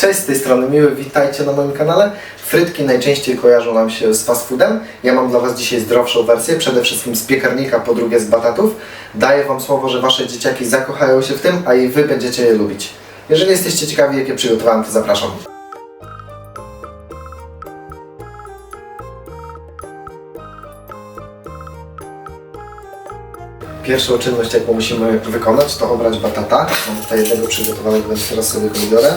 Cześć, z tej strony Miły, witajcie na moim kanale. Frytki najczęściej kojarzą nam się z fast foodem. Ja mam dla Was dzisiaj zdrowszą wersję, przede wszystkim z piekarnika, po drugie z batatów. Daję Wam słowo, że Wasze dzieciaki zakochają się w tym, a i Wy będziecie je lubić. Jeżeli jesteście ciekawi, jakie przygotowałem, to zapraszam. Pierwszą czynność, jaką musimy wykonać, to obrać batata. Mam tutaj jednego przygotowanego, więc teraz sobie go biorę.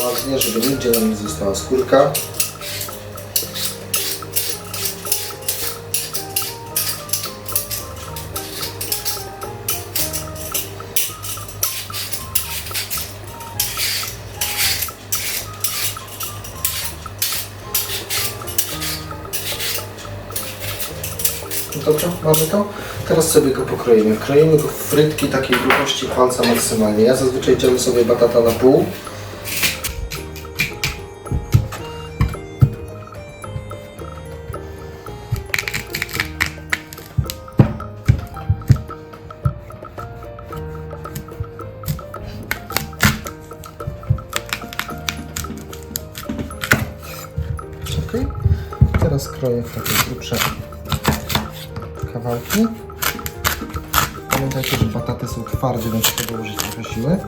Dokładnie, żeby nigdzie nam nie została skórka. No Dobrze, mamy to. Teraz sobie go pokroimy. Kroimy go w frytki takiej grubości palca maksymalnie. Ja zazwyczaj dzielę sobie batata na pół. Ok. Teraz kroję w takie grubsze kawałki. Pamiętajcie, że bataty są twardzie, więc trzeba użyć trochę siły.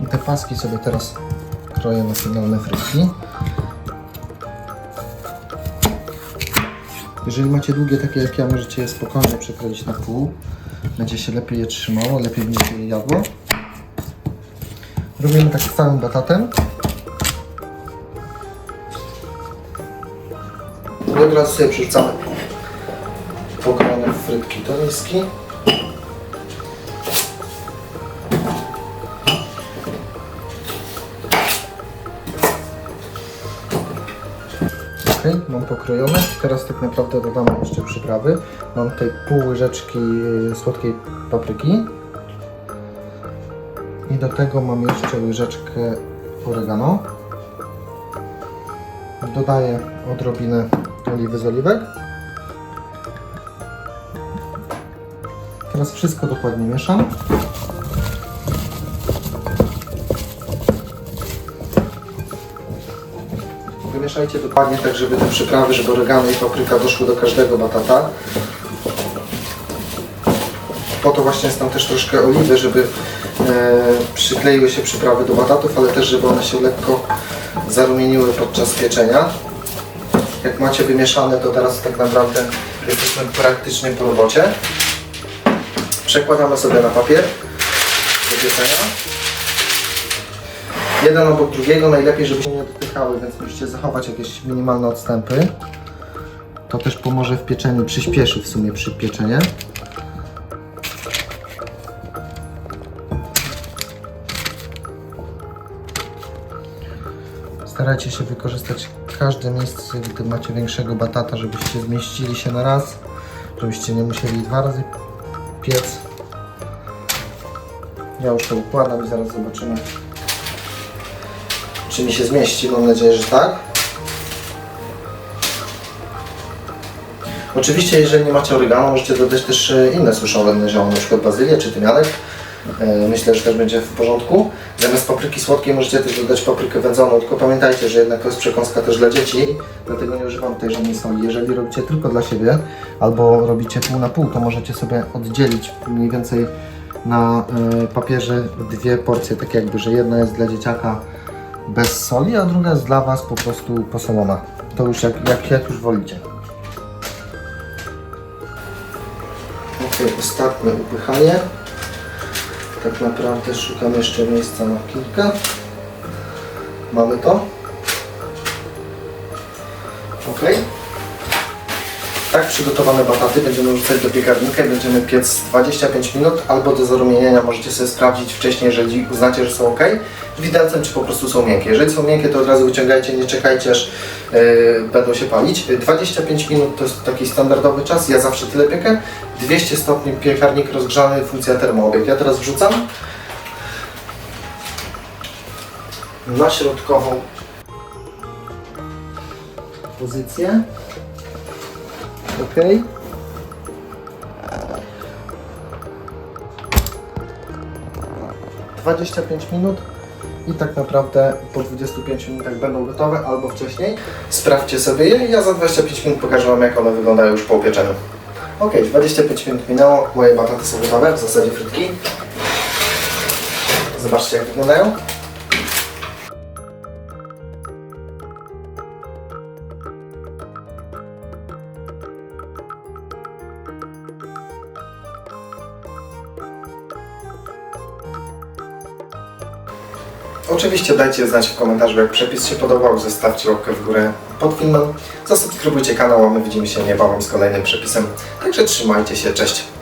I te paski sobie teraz kroję na finalne frytki. Jeżeli macie długie takie jak ja, możecie je spokojnie przekroić na pół. Będzie się lepiej je trzymało, lepiej będzie się je jadło. Robimy tak z całym batatem. I od razu sobie przerzucamy pokrojone frytki do miski. Mam pokrojone. Teraz tak naprawdę dodamy jeszcze przyprawy. Mam tutaj pół łyżeczki y, słodkiej papryki. I do tego mam jeszcze łyżeczkę oregano. Dodaję odrobinę oliwy z oliwek. Teraz wszystko dokładnie mieszam. Wymieszajcie dokładnie tak, żeby te przyprawy, żeby oregano i papryka doszły do każdego batata. Po to właśnie jest tam też troszkę oliwy, żeby e, przykleiły się przyprawy do batatów, ale też żeby one się lekko zarumieniły podczas pieczenia. Jak macie wymieszane, to teraz tak naprawdę jesteśmy praktycznie po robocie. Przekładamy sobie na papier do pieczenia. Jeden obok drugiego, najlepiej żeby się nie dotykały, więc musicie zachować jakieś minimalne odstępy. To też pomoże w pieczeniu, przyspieszy w sumie przy pieczenie. Starajcie się wykorzystać każde miejsce, gdy macie większego batata, żebyście zmieścili się na raz, żebyście nie musieli dwa razy piec. Ja już to układam i zaraz zobaczymy, czy mi się zmieści. Mam nadzieję, że tak. Oczywiście, jeżeli nie macie oregano, możecie dodać też e, inne suszone zioła, na przykład bazylię czy tymianek. E, Myślę, że też będzie w porządku. Zamiast papryki słodkiej możecie też dodać paprykę wędzoną, tylko pamiętajcie, że jednak to jest przekąska też dla dzieci, dlatego nie używam tutaj żadnej soli. Jeżeli robicie tylko dla siebie, albo robicie pół na pół, to możecie sobie oddzielić mniej więcej na e, papierze dwie porcje, tak jakby, że jedna jest dla dzieciaka bez soli, a druga jest dla Was po prostu posolona. To już jak, jak, jak już wolicie. Ok, ostatnie upychanie. Tak naprawdę szukam jeszcze miejsca na kilka. Mamy to. Ok. Tak przygotowane bataty będziemy wrzucać do piekarnika i będziemy piec 25 minut albo do zarumienienia możecie sobie sprawdzić wcześniej, jeżeli uznacie, że są ok, widelcem czy po prostu są miękkie. Jeżeli są miękkie, to od razu wyciągajcie, nie czekajcie aż yy, będą się palić. Yy, 25 minut to jest taki standardowy czas, ja zawsze tyle piekę. 200 stopni piekarnik rozgrzany, funkcja termoobieg. Ja teraz wrzucam na środkową pozycję. Ok. Dwadzieścia pięć minut i tak naprawdę po 25 minutach będą gotowe albo wcześniej. Sprawdźcie sobie je ja za 25 minut pokażę Wam jak one wyglądają już po upieczeniu. Ok, 25 minut minęło, moje bataty są gotowe, w zasadzie frytki. Zobaczcie jak wyglądają. Oczywiście dajcie znać w komentarzu, jak przepis się podobał, zostawcie łapkę w górę pod filmem, zasubskrybujcie kanał, a my widzimy się niebawem z kolejnym przepisem. Także trzymajcie się, cześć!